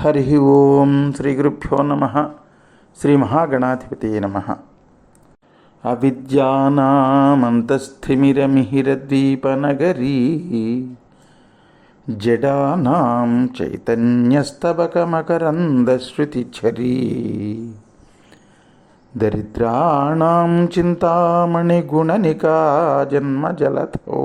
हरि ओम श्री गुरुभ्यो नम श्री महागणाधिपते नम। अविद्यानामन्तस्थिमिरमिहिरद्वीपनगरी जडानां चैतन्यस्तबकमकरन्दश्रुतिच्छरी दरिद्राणां जन्म जन्मजलथौ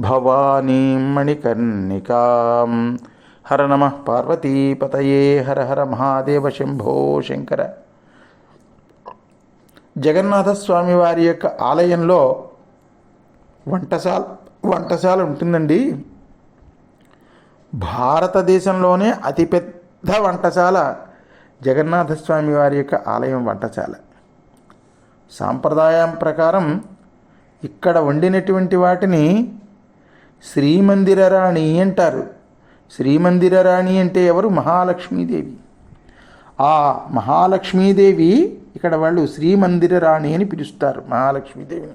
భవానీం మణికర్ణికాం. హర నమ పార్వతీపతయే హర హర మహాదేవ శంభో శంకర. జగన్నాథస్వామి వారి యొక్క ఆలయంలో వంటశాల వంటశాల ఉంటుందండి. భారతదేశంలోనే అతిపెద్ద వంటశాల జగన్నాథస్వామి వారి యొక్క ఆలయం వంటశాల. సాంప్రదాయం ప్రకారం ఇక్కడ వండినటువంటి వాటిని శ్రీమందిర రాణి అంటారు. శ్రీమందిర రాణి అంటే ఎవరు? మహాలక్ష్మీదేవి. ఆ మహాలక్ష్మీదేవి ఇక్కడ వాళ్ళు శ్రీమందిర రాణి అని పిలుస్తారు మహాలక్ష్మీదేవిని.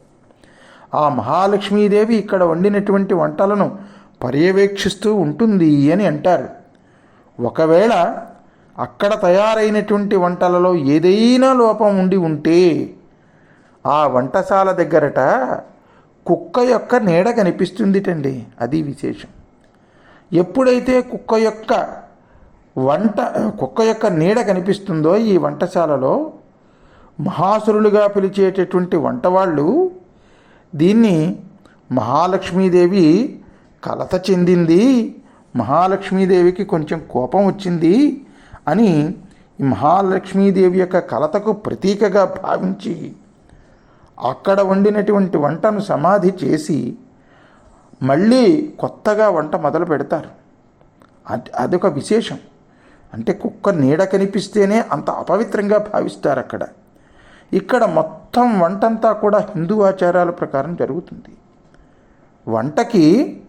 ఆ మహాలక్ష్మీదేవి ఇక్కడ వండినటువంటి వంటలను పర్యవేక్షిస్తూ ఉంటుంది అని అంటారు. ఒకవేళ అక్కడ తయారైనటువంటి వంటలలో ఏదైనా లోపం ఉండి ఉంటే ఆ వంటశాల దగ్గరట కుక్క యొక్క నీడ కనిపిస్తుందిటండి. అది విశేషం. ఎప్పుడైతే కుక్క యొక్క వంట కుక్క యొక్క నీడ కనిపిస్తుందో ఈ వంటశాలలో మహాసురులుగా పిలిచేటటువంటి వంటవాళ్ళు దీన్ని మహాలక్ష్మీదేవి కలత చెందింది మహాలక్ష్మీదేవికి కొంచెం కోపం వచ్చింది అని మహాలక్ష్మీదేవి యొక్క కలతకు ప్రతీకగా భావించి అక్కడ వండినటువంటి వంటను సమాధి చేసి మళ్ళీ కొత్తగా వంట మొదలు పెడతారు. అది అదొక విశేషం. అంటే కుక్క నీడ కనిపిస్తేనే అంత అపవిత్రంగా భావిస్తారు అక్కడ. ఇక్కడ మొత్తం వంటంతా కూడా హిందూ ఆచారాల ప్రకారం జరుగుతుంది. వంటకి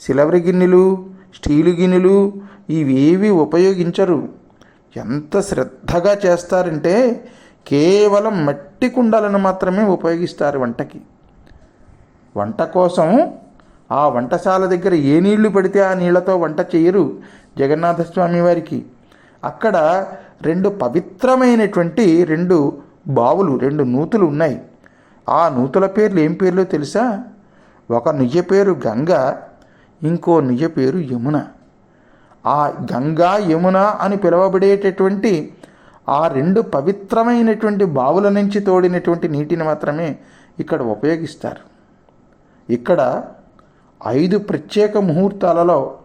సిలవరి గిన్నెలు స్టీలు గిన్నెలు ఇవేవి ఉపయోగించరు. ఎంత శ్రద్ధగా చేస్తారంటే కేవలం మట్టి కుండలను మాత్రమే ఉపయోగిస్తారు వంటకి. వంట కోసం ఆ వంటశాల దగ్గర ఏ నీళ్ళు పడితే ఆ నీళ్ళతో వంట చేయరు జగన్నాథస్వామి వారికి. అక్కడ రెండు పవిత్రమైనటువంటి రెండు బావులు రెండు నూతులు ఉన్నాయి. ఆ నూతుల పేర్లు ఏం పేర్లో తెలుసా? ఒక నిజ పేరు గంగ ఇంకో నిజ పేరు యమున. ఆ గంగా యమున అని పిలువబడేటటువంటి ఆ రెండు పవిత్రమైనటువంటి బావుల నుంచి తోడినటువంటి నీటిని మాత్రమే ఇక్కడ ఉపయోగిస్తారు. ఇక్కడ ఐదు ప్రత్యేక ముహూర్తాలలో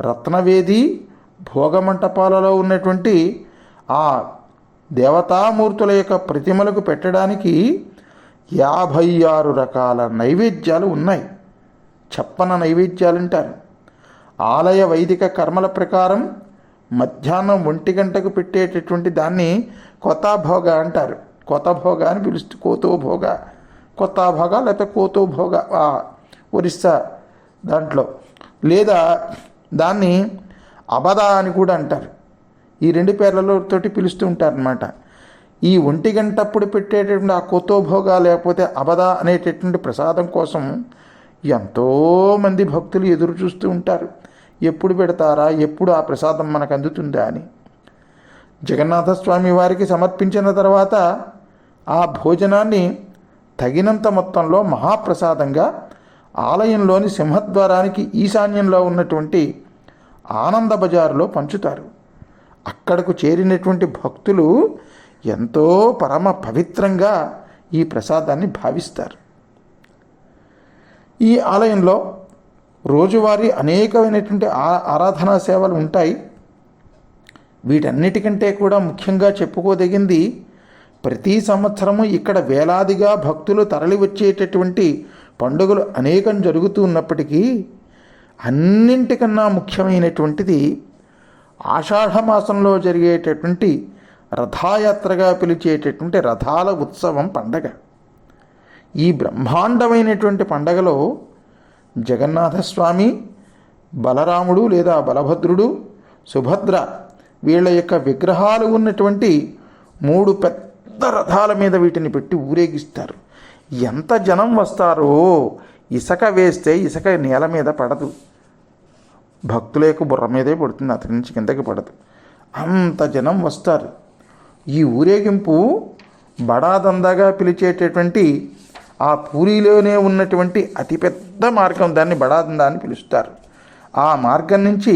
రత్నవేది భోగమంటపాలలో ఉన్నటువంటి ఆ దేవతామూర్తుల యొక్క ప్రతిమలకు పెట్టడానికి యాభై ఆరు రకాల నైవేద్యాలు ఉన్నాయి. చెప్పన నైవేద్యాలు అంటారు. ఆలయ వైదిక కర్మల ప్రకారం మధ్యాహ్నం ఒంటి గంటకు పెట్టేటటువంటి దాన్ని కొత్త భోగ అంటారు. కొత్త భోగ అని పిలుస్తూ కోతో భోగ కొత్త భోగ లేకపోతే కోతో భోగ ఒరిస్సా దాంట్లో. లేదా దాన్ని అబద అని కూడా అంటారు. ఈ రెండు పేర్లతోటి పిలుస్తూ ఉంటారనమాట ఈ ఒంటి గంటప్పుడు పెట్టేటటువంటి ఆ కొత్తో భోగ లేకపోతే అబద అనేటటువంటి ప్రసాదం కోసం ఎంతోమంది భక్తులు ఎదురు చూస్తూ ఉంటారు. ఎప్పుడు పెడతారా? ఎప్పుడు ఆ ప్రసాదం మనకు అందుతుందా అని. జగన్నాథస్వామి వారికి సమర్పించిన తర్వాత ఆ భోజనాన్ని తగినంత మొత్తంలో మహాప్రసాదంగా ఆలయంలోని సింహద్వారానికి ఈశాన్యంలో ఉన్నటువంటి ఆనంద బజారులో పంచుతారు. అక్కడకు చేరినటువంటి భక్తులు ఎంతో పరమ పవిత్రంగా ఈ ప్రసాదాన్ని భావిస్తారు. ఈ ఆలయంలో రోజువారీ అనేకమైనటువంటి ఆ- ఆరాధనా సేవలు ఉంటాయి. వీటన్నిటికంటే కూడా ముఖ్యంగా చెప్పుకోదగింది ప్రతి సంవత్సరము ఇక్కడ వేలాదిగా భక్తులు తరలి వచ్చేటటువంటి పండుగలు అనేకం జరుగుతూ ఉన్నప్పటికీ అన్నింటికన్నా ముఖ్యమైనటువంటిది ఆషాఢ మాసంలో జరిగేటటువంటి రథాయాత్రగా పిలిచేటటువంటి రథాల ఉత్సవం పండగ. ఈ బ్రహ్మాండమైనటువంటి పండగలో జగన్నాథస్వామి బలరాముడు లేదా బలభద్రుడు సుభద్ర వీళ్ళ యొక్క విగ్రహాలు ఉన్నటువంటి మూడు పెద్ద రథాల మీద వీటిని పెట్టి ఊరేగిస్తారు. ఎంత జనం వస్తారో ఇసక వేస్తే ఇసక నేల మీద పడదు. భక్తుల యొక్క బుర్ర మీదే పడుతుంది అతని నుంచి కిందకి పడదు. అంత జనం వస్తారు. ఈ ఊరేగింపు బడాదందాగా పిలిచేటటువంటి ఆ పూరిలోనే ఉన్నటువంటి అతిపెద్ద మార్గం దాన్ని బడాదందా అని పిలుస్తారు. ఆ మార్గం నుంచి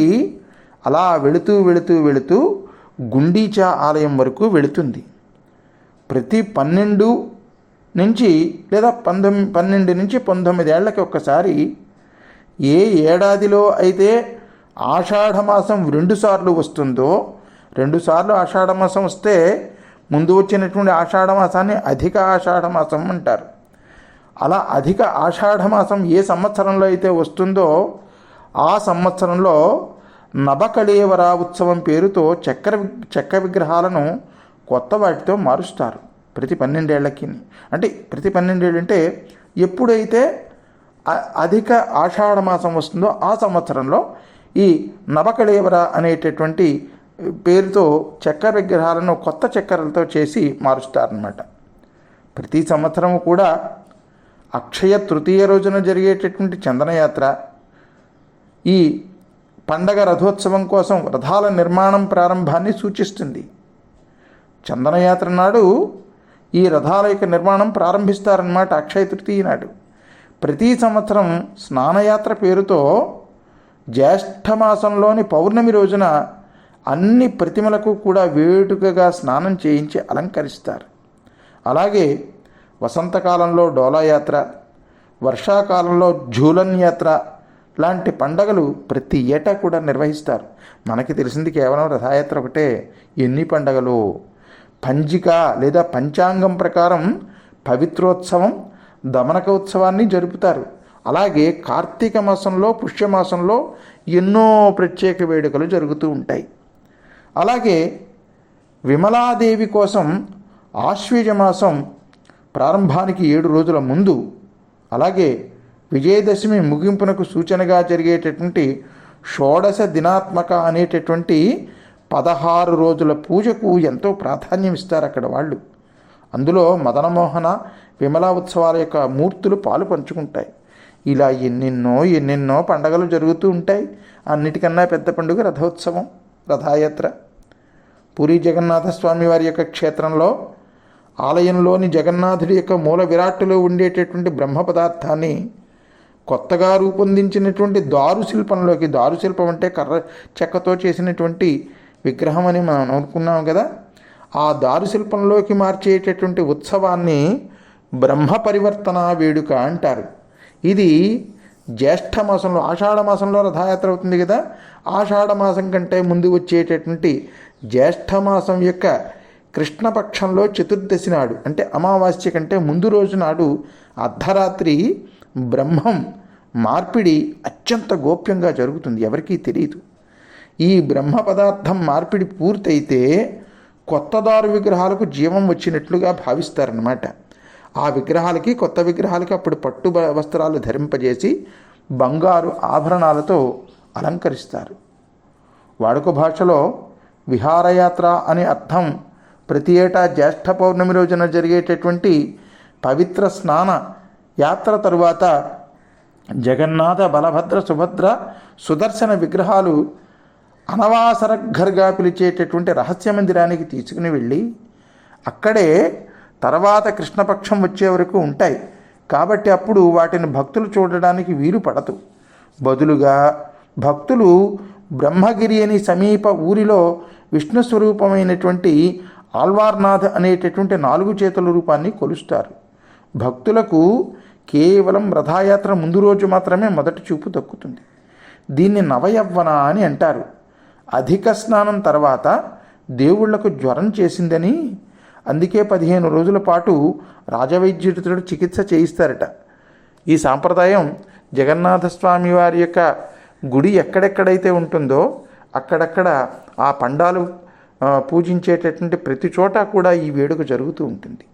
అలా వెళుతూ వెళుతూ వెళుతూ గుండీచా ఆలయం వరకు వెళుతుంది. ప్రతి పన్నెండు నుంచి లేదా పంతొమ్మిది పన్నెండు నుంచి పంతొమ్మిది ఏళ్ళకి ఒక్కసారి ఏ ఏడాదిలో అయితే ఆషాఢమాసం రెండుసార్లు వస్తుందో రెండుసార్లు ఆషాఢమాసం వస్తే ముందు వచ్చినటువంటి ఆషాఢమాసాన్ని అధిక ఆషాఢమాసం అంటారు. అలా అధిక ఆషాఢమాసం ఏ సంవత్సరంలో అయితే వస్తుందో ఆ సంవత్సరంలో నభకళేవర ఉత్సవం పేరుతో చక్ర చెక్క విగ్రహాలను కొత్త వాటితో మారుస్తారు ప్రతి పన్నెండేళ్ళకి అంటే ప్రతి పన్నెండేళ్ళు అంటే ఎప్పుడైతే అధిక ఆషాఢ మాసం వస్తుందో ఆ సంవత్సరంలో ఈ నవకళేవర అనేటటువంటి పేరుతో చక్కెర విగ్రహాలను కొత్త చక్కెరలతో చేసి మారుస్తారనమాట ప్రతి సంవత్సరం కూడా అక్షయ తృతీయ రోజున జరిగేటటువంటి చందనయాత్ర ఈ పండగ రథోత్సవం కోసం రథాల నిర్మాణం ప్రారంభాన్ని సూచిస్తుంది. చందనయాత్ర నాడు ఈ రథాల యొక్క నిర్మాణం ప్రారంభిస్తారన్నమాట అక్షయ తృతీయ నాడు. ప్రతి సంవత్సరం స్నానయాత్ర పేరుతో జ్యేష్ఠమాసంలోని పౌర్ణమి రోజున అన్ని ప్రతిమలకు కూడా వేడుకగా స్నానం చేయించి అలంకరిస్తారు. అలాగే వసంతకాలంలో డోలాయాత్ర వర్షాకాలంలో జూలన్ యాత్ర లాంటి పండగలు ప్రతి ఏటా కూడా నిర్వహిస్తారు. మనకి తెలిసింది కేవలం రథయాత్ర ఒకటే. ఎన్ని పండగలు? పంజిక లేదా పంచాంగం ప్రకారం పవిత్రోత్సవం దమనక ఉత్సవాన్ని జరుపుతారు. అలాగే కార్తీక మాసంలో పుష్యమాసంలో ఎన్నో ప్రత్యేక వేడుకలు జరుగుతూ ఉంటాయి. అలాగే విమలాదేవి కోసం ఆశ్వీజ మాసం ప్రారంభానికి ఏడు రోజుల ముందు అలాగే విజయదశమి ముగింపునకు సూచనగా జరిగేటటువంటి షోడశ దినాత్మక అనేటటువంటి పదహారు రోజుల పూజకు ఎంతో ప్రాధాన్యం ఇస్తారు అక్కడ వాళ్ళు. అందులో మదనమోహన విమలా ఉత్సవాల యొక్క మూర్తులు పాలు పంచుకుంటాయి. ఇలా ఎన్నెన్నో ఎన్నెన్నో పండగలు జరుగుతూ ఉంటాయి. అన్నిటికన్నా పెద్ద పండుగ రథోత్సవం రథయాత్ర. పూరి జగన్నాథస్వామి వారి యొక్క క్షేత్రంలో ఆలయంలోని జగన్నాథుడి యొక్క మూల విరాట్టులో ఉండేటటువంటి బ్రహ్మ పదార్థాన్ని కొత్తగా రూపొందించినటువంటి దారు శిల్పంలోకి దారు శిల్పం అంటే కర్ర చెక్కతో చేసినటువంటి విగ్రహం అని మనం అనుకున్నాం కదా. ఆ దారు శిల్పంలోకి మార్చేటటువంటి ఉత్సవాన్ని బ్రహ్మ పరివర్తన వేడుక అంటారు. ఇది జ్యేష్ఠ మాసంలో ఆషాఢ మాసంలో రథయాత్ర అవుతుంది కదా. ఆషాఢ మాసం కంటే ముందు వచ్చేటటువంటి జ్యేష్ఠ మాసం యొక్క కృష్ణపక్షంలో చతుర్దశి నాడు అంటే అమావాస్య కంటే ముందు రోజు నాడు అర్ధరాత్రి బ్రహ్మం మార్పిడి అత్యంత గోప్యంగా జరుగుతుంది. ఎవరికీ తెలియదు ఈ బ్రహ్మ పదార్థం మార్పిడి పూర్తయితే కొత్త దారు విగ్రహాలకు జీవం వచ్చినట్లుగా భావిస్తారన్నమాట. ఆ విగ్రహాలకి కొత్త విగ్రహాలకి అప్పుడు పట్టు వస్త్రాలు ధరింపజేసి బంగారు ఆభరణాలతో అలంకరిస్తారు. వాడుక భాషలో విహారయాత్ర అనే అర్థం ప్రతి ఏటా జ్యేష్ఠ పౌర్ణమి రోజున జరిగేటటువంటి పవిత్ర స్నాన యాత్ర తరువాత జగన్నాథ బలభద్ర సుభద్ర సుదర్శన విగ్రహాలు అనవాసరఘర్గా పిలిచేటటువంటి రహస్య మందిరానికి తీసుకుని వెళ్ళి అక్కడే తర్వాత కృష్ణపక్షం వచ్చే వరకు ఉంటాయి. కాబట్టి అప్పుడు వాటిని భక్తులు చూడడానికి వీలు పడదు. బదులుగా భక్తులు బ్రహ్మగిరి అని సమీప ఊరిలో విష్ణు స్వరూపమైనటువంటి ఆల్వార్నాథ్ అనేటటువంటి నాలుగు చేతుల రూపాన్ని కొలుస్తారు. భక్తులకు కేవలం రథయాత్ర ముందు రోజు మాత్రమే మొదటి చూపు దక్కుతుంది. దీన్ని నవయవ్వన అని అంటారు. అధిక స్నానం తర్వాత దేవుళ్ళకు జ్వరం చేసిందని అందుకే పదిహేను రోజుల పాటు రాజవైద్యుడితో చికిత్స చేయిస్తారట. ఈ సాంప్రదాయం జగన్నాథస్వామి వారి యొక్క గుడి ఎక్కడెక్కడైతే ఉంటుందో అక్కడక్కడ ఆ పండాలు పూజించేటటువంటి ప్రతి చోట కూడా ఈ వేడుక జరుగుతూ ఉంటుంది.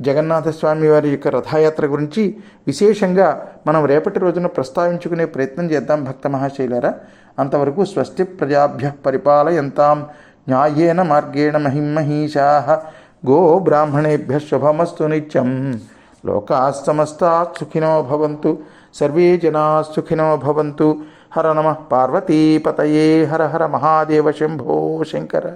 జగన్నాథస్వామి వారి యొక్క రథయాత్ర గురించి విశేషంగా మనం రేపటి రోజున ప్రస్తావించుకునే ప్రయత్నం చేద్దాం భక్త మహాశైలరా. అంతవరకు స్వస్తి ప్రజాభ్య పరిపాలయంతాం. న్యాయేన మార్గేణ మహిమహీషా గో బ్రాహ్మణేభ్య శుభమస్తు నిత్యం. లోకా సుఖినో భవంతు. సర్వే జనా సుఖినో భవంతు. హర నమ పార్వతీపతయే. హర హర మహాదేవ శంభో శంకర.